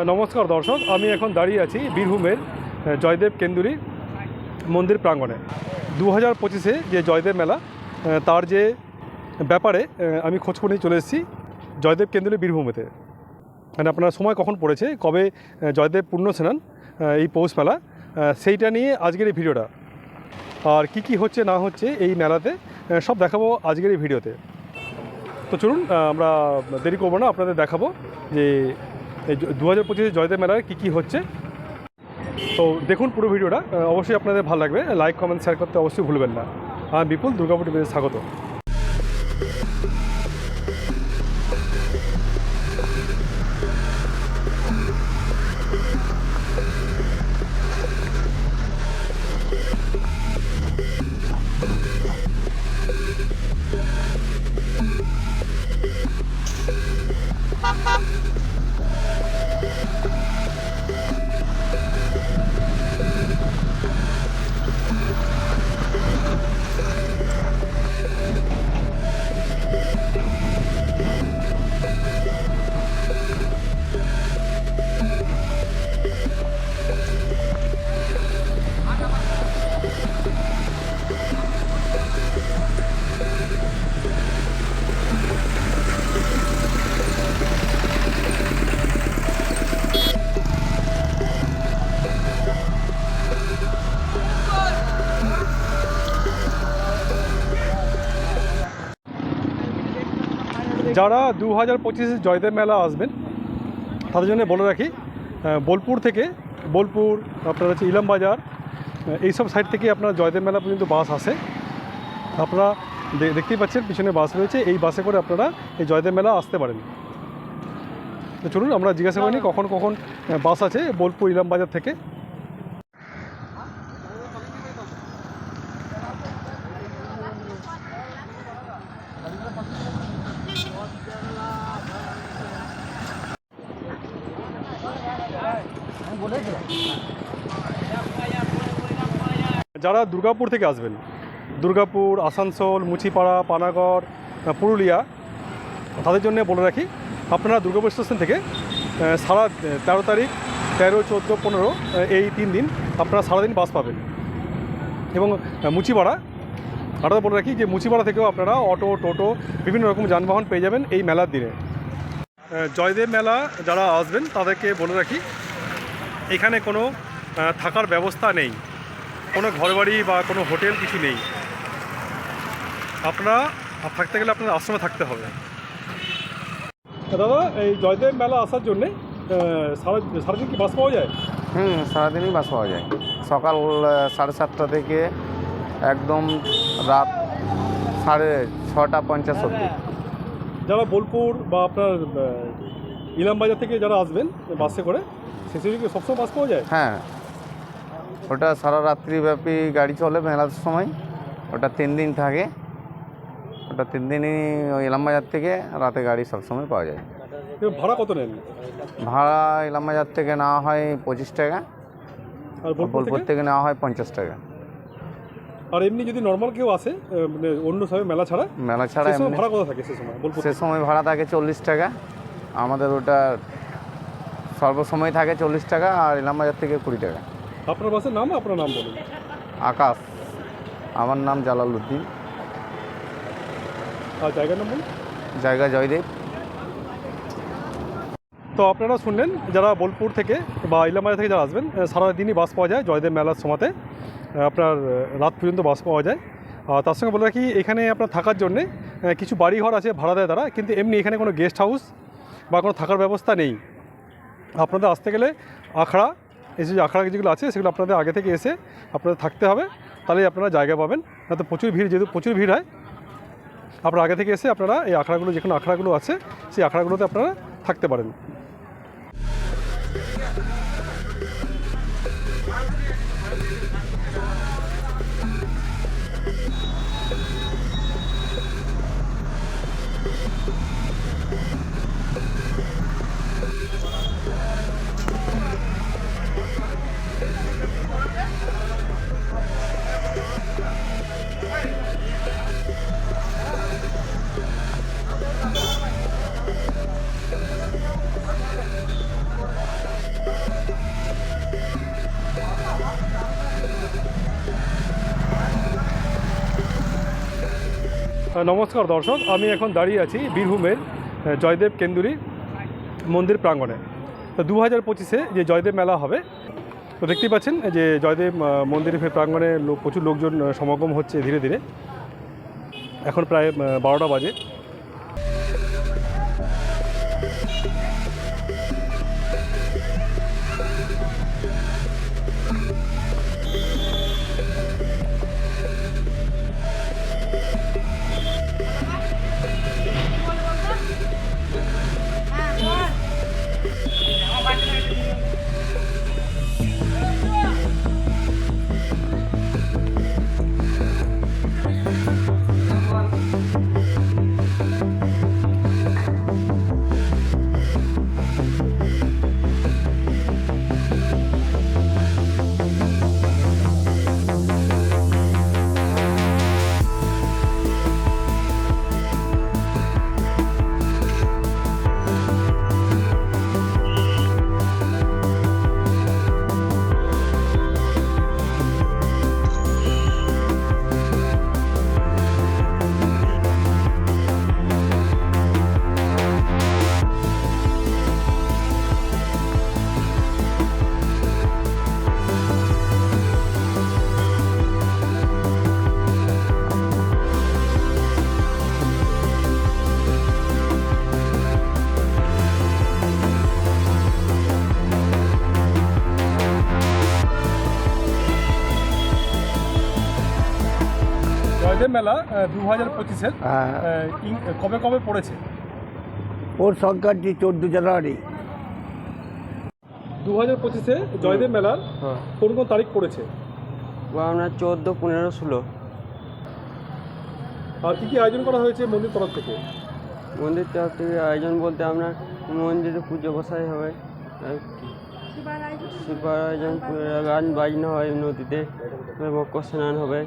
নমস্কার দর্শক। আমি এখন দাঁড়িয়ে আছি বীরভূমের জয়দেব কেন্দুরি মন্দির প্রাঙ্গণে। দু হাজার পঁচিশে যে জয়দেব মেলা তার যে ব্যাপারে আমি খোঁজখবর নিয়ে চলে এসেছি জয়দেব কেন্দুরি বীরভূমেতে। মানে আপনার সময় কখন পড়েছে, কবে জয়দেব পূর্ণ স্নান এই পৌষ মেলা সেইটা নিয়ে আজকের এই ভিডিওটা। আর কি কি হচ্ছে, না হচ্ছে এই মেলাতে সব দেখাবো আজকের এই ভিডিওতে। তো চলুন আমরা দেরি করব না, আপনাদের দেখাবো যে এই দু হাজার পঁচিশে জয়দেব মেলায় কী কী হচ্ছে? তো দেখুন পুরো ভিডিওটা অবশ্যই আপনাদের ভালো লাগবে। লাইক কমেন্ট শেয়ার করতে অবশ্যই ভুলবেন না। আমি বিপুল দুর্গাপুর টিভিতে স্বাগত। যারা দু হাজার পঁচিশে জয়দেব মেলা আসবেন, তাদের জন্য বলে রাখি বোলপুর থেকে, বোলপুর, আপনার হচ্ছে ইলামবাজার এইসব সাইড থেকে আপনার জয়দেব মেলা পর্যন্ত বাস আসে। আপনারা দেখতেই পাচ্ছেন, পিছনে বাস রয়েছে, এই বাসে করে আপনারা এই জয়দেব মেলা আসতে পারেন। চলুন, আমরা জিজ্ঞাসা করিনি কখন কখন বাস আছে, বোলপুর ইলামবাজার থেকে। যারা দুর্গাপুর থেকে আসবেন, দুর্গাপুর, আসানসোল, মুচিপাড়া, পানাগড়, পুরুলিয়া, তাদের জন্য বলে রাখি, আপনারা দুর্গাপুর স্টেশন থেকে সারা তেরো তারিখ, তেরো, চোদ্দ, পনেরো এই তিন দিন আপনারা সারাদিন বাস পাবেন। এবং মুচিপাড়া আরও বলে রাখি যে মুচিপাড়া থেকেও আপনারা অটো, টোটো, বিভিন্ন রকম যানবাহন পেয়ে যাবেন এই মেলার দিনে। জয়দেব মেলা যারা আসবেন, তাদেরকে বলে রাখি এখানে কোনো থাকার ব্যবস্থা নেই। কোনো ঘরবাড়ি বা কোনো হোটেল কিছু নেই। আপনারা থাকতে গেলে আপনার আশ্রমে থাকতে হবে। দাদা এই জয়দেব মেলা আসার জন্যে সারা সারাদিন কি বাস পাওয়া যায়? হুম সারাদিনই বাস পাওয়া যায়। সকাল সাড়ে সাতটা থেকে একদম রাত সাড়ে ছটা পঞ্চাশ অব্দি যারা বোলপুর বা আপনার ইলামবাজার থেকে যারা আসবেন বাসে করে সেসব কি সবসময় বাস পাওয়া যায়? হ্যাঁ। ওটা সারা রাত্রিব্যাপী গাড়ি চলে মেলার সময়। ওটা তিন দিন থাকে। ওটা তিন দিনই ওই ইলামবাজার থেকে রাতে গাড়ি সবসময় পাওয়া যায়। ভাড়া কত নেন? ভাড়া ইলামবাজার থেকে নেওয়া হয় পঁচিশ টাকা। আর বোলপুর থেকে? নেওয়া হয় পঞ্চাশ টাকা। আর এমনি যদি নর্মাল কেউ আসে মানে অন্য সময় মেলা ছাড়া মেলা ছাড়া ভাড়া কত থাকে সে সময়? সে সময় ভাড়া থাকে চল্লিশ টাকা। আমাদের ওটা সর্বসময় থাকে চল্লিশ টাকা আর ইলামবাজার থেকে কুড়ি টাকা। আপনার বাসের নাম আপনার নাম বলুন। আকাশ। আমার নাম জালাল উদ্দিন আর জায়গার নাম বলুন। জায়গা জয়দেব। তো আপনারা শুনলেন যারা বোলপুর থেকে বা ইলামাজা থেকে যারা আসবেন সারাদিনই বাস পাওয়া যায় জয়দেব মেলার সময়তে। আপনার রাত পর্যন্ত বাস পাওয়া যায়। আর তার সঙ্গে বলে রাখি এখানে আপনার থাকার জন্যে কিছু বাড়িঘর আছে ভাড়া দেয় তারা কিন্তু এমনি এখানে কোনো গেস্ট হাউস বা কোনো থাকার ব্যবস্থা নেই। আপনাদের আসতে গেলে আখড়া, এই যে আখড়া যেগুলো আছে, সেগুলো আপনাদের আগে থেকে এসে আপনাদের থাকতে হবে। তাহলেই আপনারা জায়গা পাবেন। না তো প্রচুর ভিড় যেহেতু, প্রচুর ভিড় হয়। আপনারা আগে থেকে এসে আপনারা এই আখড়াগুলো, যেখানে আখড়াগুলো আছে, সেই আখড়াগুলোতে আপনারা থাকতে পারেন। নমস্কার দর্শক, আমি এখন দাঁড়িয়ে আছি বীরভূমের জয়দেব কেন্দুরি মন্দির প্রাঙ্গণে। তো দু হাজার পঁচিশে যে জয়দেব মেলা হবে, তো দেখতেই পাচ্ছেন যে জয়দেব মন্দিরের প্রাঙ্গণে লোক প্রচুর লোকজন সমাগম হচ্ছে ধীরে ধীরে। এখন প্রায় বারোটা বাজে। মেলা দু হাজার পঁচিশের হ্যাঁ। কবে কবে পড়েছে? ওর সংখ্যাটি চোদ্দ জানুয়ারি। দু হাজার পঁচিশে জয়দেব মেলার হ্যাঁ। কোন কোন তারিখ পড়েছে? আপনার চোদ্দ পনেরো ষোলো। আর কী কী আয়োজন করা হয়েছে মন্দির তরফ থেকে? মন্দির তরফ থেকে আয়োজন বলতে আপনার মন্দিরে পুজো বসাই হবে। শিবার আয়োজন গান বাজনা হয় নদীতে। মকর স্নান হবে।